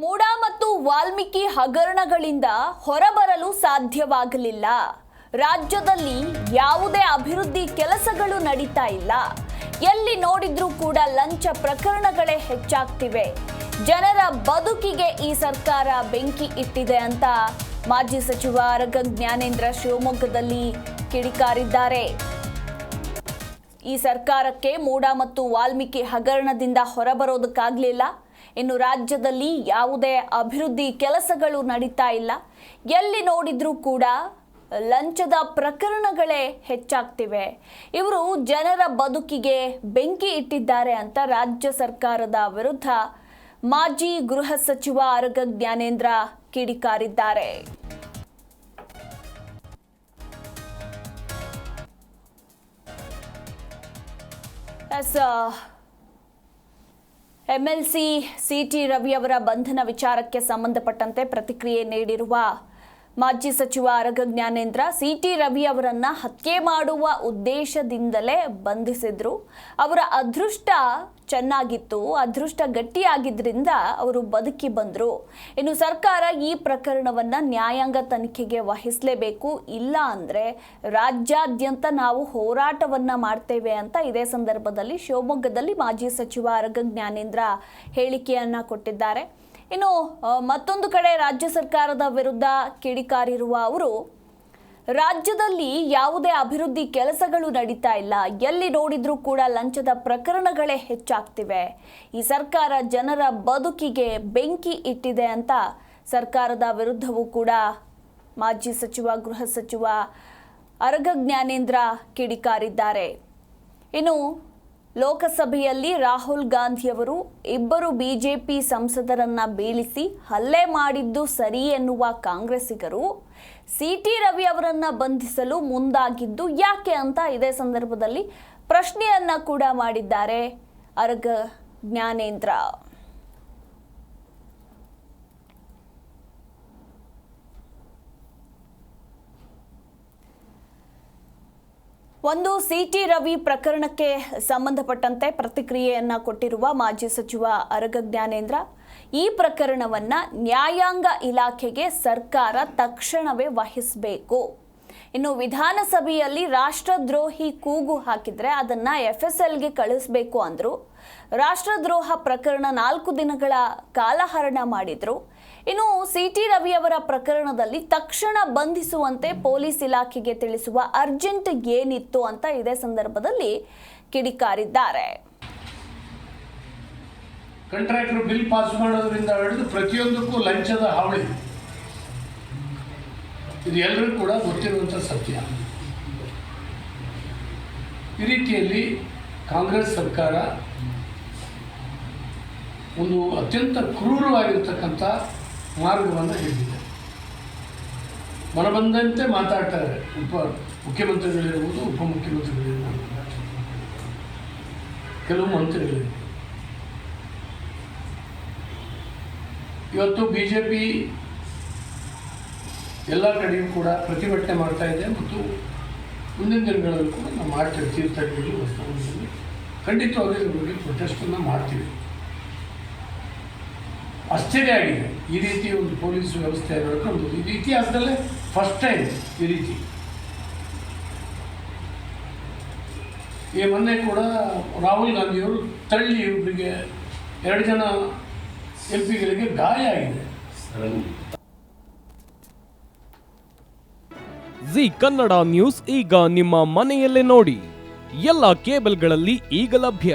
ಮೂಡಾ ಮತ್ತು ವಾಲ್ಮೀಕಿ ಹಗರಣಗಳಿಂದ ಹೊರಬರಲು ಸಾಧ್ಯವಾಗಲಿಲ್ಲ. ರಾಜ್ಯದಲ್ಲಿ ಯಾವುದೇ ಅಭಿವೃದ್ಧಿ ಕೆಲಸಗಳು ನಡೀತಾ ಇಲ್ಲ. ಎಲ್ಲಿ ನೋಡಿದ್ರೂ ಕೂಡ ಲಂಚ ಪ್ರಕರಣಗಳೇ ಹೆಚ್ಚಾಗ್ತಿವೆ. ಜನರ ಬದುಕಿಗೆ ಈ ಸರ್ಕಾರ ಬೆಂಕಿ ಇಟ್ಟಿದೆ ಅಂತ ಮಾಜಿ ಸಚಿವ ಅರಗ ಜ್ಞಾನೇಂದ್ರ ಶಿವಮೊಗ್ಗದಲ್ಲಿ ಕಿಡಿಕಾರಿದ್ದಾರೆ. ಈ ಸರ್ಕಾರಕ್ಕೆ ಮೂಡ ಮತ್ತು ವಾಲ್ಮೀಕಿ ಹಗರಣದಿಂದ ಹೊರಬರೋದಕ್ಕಾಗಲಿಲ್ಲ. ಇನ್ನು ರಾಜ್ಯದಲ್ಲಿ ಯಾವುದೇ ಅಭಿವೃದ್ಧಿ ಕೆಲಸಗಳು ನಡೀತಾ ಇಲ್ಲ. ಎಲ್ಲಿ ನೋಡಿದ್ರೂ ಕೂಡ ಲಂಚದ ಪ್ರಕರಣಗಳೇ ಹೆಚ್ಚಾಗ್ತಿವೆ. ಇವರು ಜನರ ಬದುಕಿಗೆ ಬೆಂಕಿ ಇಟ್ಟಿದ್ದಾರೆ ಅಂತ ರಾಜ್ಯ ಸರ್ಕಾರದ ವಿರುದ್ಧ ಮಾಜಿ ಗೃಹ ಸಚಿವ ಆರೋಗ್ಯ ಜ್ಞಾನೇಂದ್ರ ಕಿಡಿಕಾರಿದ್ದಾರೆ. ಎಸ್ ಎಂಎಲ್ಸಿ ಸಿಟಿ ರವಿ ಅವರ ಬಂಧನ ವಿಚಾರಕ್ಕೆ ಸಂಬಂಧಪಟ್ಟಂತೆ ಪ್ರತಿಕ್ರಿಯೆ ನೀಡಿರುವ ಮಾಜಿ ಸಚಿವ ಆರಗ ಜ್ಞಾನೇಂದ್ರ ಸಿಟಿ ರವಿ ಅವರನ್ನ ಹತ್ಯೆ ಮಾಡುವ ಉದ್ದೇಶದಿಂದಲೇ ಬಂಧಿಸಿದ್ರು. ಅವರ ಅದೃಷ್ಟ ಚೆನ್ನಾಗಿತ್ತು, ಅದೃಷ್ಟ ಗಟ್ಟಿಯಾಗಿದ್ದರಿಂದ ಅವರು ಬದುಕಿ ಬಂದರು. ಇನ್ನು ಸರ್ಕಾರ ಈ ಪ್ರಕರಣವನ್ನ ನ್ಯಾಯಾಂಗ ತನಿಖೆಗೆ ವಹಿಸಲೇಬೇಕು, ಇಲ್ಲ ಅಂದರೆ ರಾಜ್ಯಾದ್ಯಂತ ನಾವು ಹೋರಾಟವನ್ನ ಮಾಡ್ತೇವೆ ಅಂತ ಇದೇ ಸಂದರ್ಭದಲ್ಲಿ ಶಿವಮೊಗ್ಗದಲ್ಲಿ ಮಾಜಿ ಸಚಿವ ಆರಗ ಜ್ಞಾನೇಂದ್ರ ಹೇಳಿಕೆಯನ್ನ ಕೊಟ್ಟಿದ್ದಾರೆ. ಇನ್ನು ಮತ್ತೊಂದು ಕಡೆ ರಾಜ್ಯ ಸರ್ಕಾರದ ವಿರುದ್ಧ ಕಿಡಿಕಾರಿರುವ ಅವರು, ರಾಜ್ಯದಲ್ಲಿ ಯಾವುದೇ ಅಭಿವೃದ್ಧಿ ಕೆಲಸಗಳು ನಡೀತಾ ಇಲ್ಲ. ಎಲ್ಲಿ ನೋಡಿದ್ರೂ ಕೂಡ ಲಂಚದ ಪ್ರಕರಣಗಳೇ ಹೆಚ್ಚಾಗ್ತಿವೆ. ಈ ಸರ್ಕಾರ ಜನರ ಬದುಕಿಗೆ ಬೆಂಕಿ ಇಟ್ಟಿದೆ ಅಂತ ಸರ್ಕಾರದ ವಿರುದ್ಧವೂ ಕೂಡ ಮಾಜಿ ಸಚಿವ, ಗೃಹ ಸಚಿವ ಅರಗ ಜ್ಞಾನೇಂದ್ರ ಕಿಡಿಕಾರಿದ್ದಾರೆ. ಇನ್ನು ಲೋಕಸಭೆಯಲ್ಲಿ ರಾಹುಲ್ ಗಾಂಧಿಯವರು ಇಬ್ಬರು ಬಿಜೆಪಿ ಸಂಸದರನ್ನ ಬೀಳಿಸಿ ಹಲ್ಲೆ ಮಾಡಿದ್ದು ಸರಿ ಎನ್ನುವ ಕಾಂಗ್ರೆಸ್ಸಿಗರು, ಸಿಟಿ ರವಿ ಅವರನ್ನ ಬಂಧಿಸಲು ಮುಂದಾಗಿದ್ದು ಯಾಕೆ ಅಂತ ಇದೇ ಸಂದರ್ಭದಲ್ಲಿ ಪ್ರಶ್ನೆಯನ್ನ ಕೂಡ ಮಾಡಿದ್ದಾರೆ. ಅರ್ಗ ಜ್ಞಾನೇಂದ್ರ. ಒಂದು ಸಿಟಿ ರವಿ ಪ್ರಕರಣಕ್ಕೆ ಸಂಬಂಧಪಟ್ಟಂತೆ ಪ್ರತಿಕ್ರಿಯೆಯನ್ನ ಕೊಟ್ಟಿರುವ ಮಾಜಿ ಸಚಿವ ಅರಗ ಜ್ಞಾನೇಂದ್ರ, ಈ ಪ್ರಕರಣವನ್ನ ನ್ಯಾಯಾಂಗ ಇಲಾಖೆಗೆ ಸರ್ಕಾರ ತಕ್ಷಣವೇ ವಹಿಸಬೇಕು. ಇನ್ನು ವಿಧಾನಸಭೆಯಲ್ಲಿ ರಾಷ್ಟ್ರದ್ರೋಹಿ ಕೂಗು ಹಾಕಿದ್ರೆ ಅದನ್ನ ಎಫ್ ಎಸ್ ಎಲ್ಗೆ ಕಳಿಸ್ಬೇಕು ಅಂದ್ರು. ರಾಷ್ಟ್ರದ್ರೋಹ ಪ್ರಕರಣ ನಾಲ್ಕು ದಿನಗಳ ಕಾಲಹರಣ ಮಾಡಿದ್ರು. ಇನ್ನು ಸಿಟಿ ರವಿ ಅವರ ಪ್ರಕರಣದಲ್ಲಿ ತಕ್ಷಣ ಬಂಧಿಸುವಂತೆ ಪೊಲೀಸ್ ಇಲಾಖೆಗೆ ತಿಳಿಸುವ ಅರ್ಜೆಂಟ್ ಏನಿತ್ತು ಅಂತ ಇದೇ ಸಂದರ್ಭದಲ್ಲಿ ಕಿಡಿಕಾರಿದ್ದಾರೆ. ಕಾಂಟ್ರಾಕ್ಟರ್ ಬಿಲ್ ಪಾಸ್ ಮಾಡೋದ್ರಿಂದ ಹಿಡಿದು ಪ್ರತಿಯೊಂದಕ್ಕೂ ಲಂಚದ ಹಾವಳಿ. ಇದು ಎಲ್ಲರೂ ಕೂಡ ಗೊತ್ತಿರುವಂಥ ಸತ್ಯ. ಈ ರೀತಿಯಲ್ಲಿ ಕಾಂಗ್ರೆಸ್ ಸರ್ಕಾರ ಒಂದು ಅತ್ಯಂತ ಕ್ರೂರವಾಗಿರ್ತಕ್ಕಂಥ ಮಾರ್ಗವನ್ನು ಹಿಡಿದಿದೆ. ಮನಬಂದಂತೆ ಮಾತಾಡ್ತಾರೆ. ಉಪ ಮುಖ್ಯಮಂತ್ರಿಗಳಿರ್ಬೋದು, ಉಪಮುಖ್ಯಮಂತ್ರಿಗಳಿರ್ಬೋದು. ಕೆಲವು ಮಂತ್ರಿಗಳಿವೆ ಇವತ್ತು ಬಿ ಜೆ ಪಿ ಎಲ್ಲ ಕಡೆಯೂ ಕೂಡ ಪ್ರತಿಭಟನೆ ಮಾಡ್ತಾ ಇದೆ ಮತ್ತು ಮುಂದಿನ ದಿನಗಳಲ್ಲೂ ಕೂಡ ನಾವು ಮಾಡ್ತೇವೆ ತೀರ್ಥಹಳ್ಳಿಯಲ್ಲಿ ಖಂಡಿತವಾಗಿ ಖಂಡಿತವಾಗ್ಲೂ ಇದ್ರ ಬಗ್ಗೆ ಪ್ರೊಟೆಸ್ಟನ್ನು ಮಾಡ್ತೀವಿ. ಆಶ್ಚರ್ಯ ಆಗಿದೆ. ಈ ರೀತಿ ಒಂದು ಪೊಲೀಸ್ ವ್ಯವಸ್ಥೆ ನಡ್ಕೊಂಡು ಇದು ಇತಿಹಾಸದಲ್ಲೇ ಫಸ್ಟ್ ಟೈಮ್ ಈ ರೀತಿ. ಈ ಮೊನ್ನೆ ಕೂಡ ರಾಹುಲ್ ಗಾಂಧಿಯವರು ತಳ್ಳಿ ಇಬ್ಬರಿಗೆ ಎರಡು ಜನ ಎಂ ಪಿಗಳಿಗೆ ಗಾಯ ಆಗಿದೆ. ಜಿ ಕನ್ನಡ ನ್ಯೂಸ್ ಈಗ ನಿಮ್ಮ ಮನೆಯಲ್ಲೇ ನೋಡಿ. ಎಲ್ಲ ಕೇಬಲ್ಗಳಲ್ಲಿ ಈಗ ಲಭ್ಯ.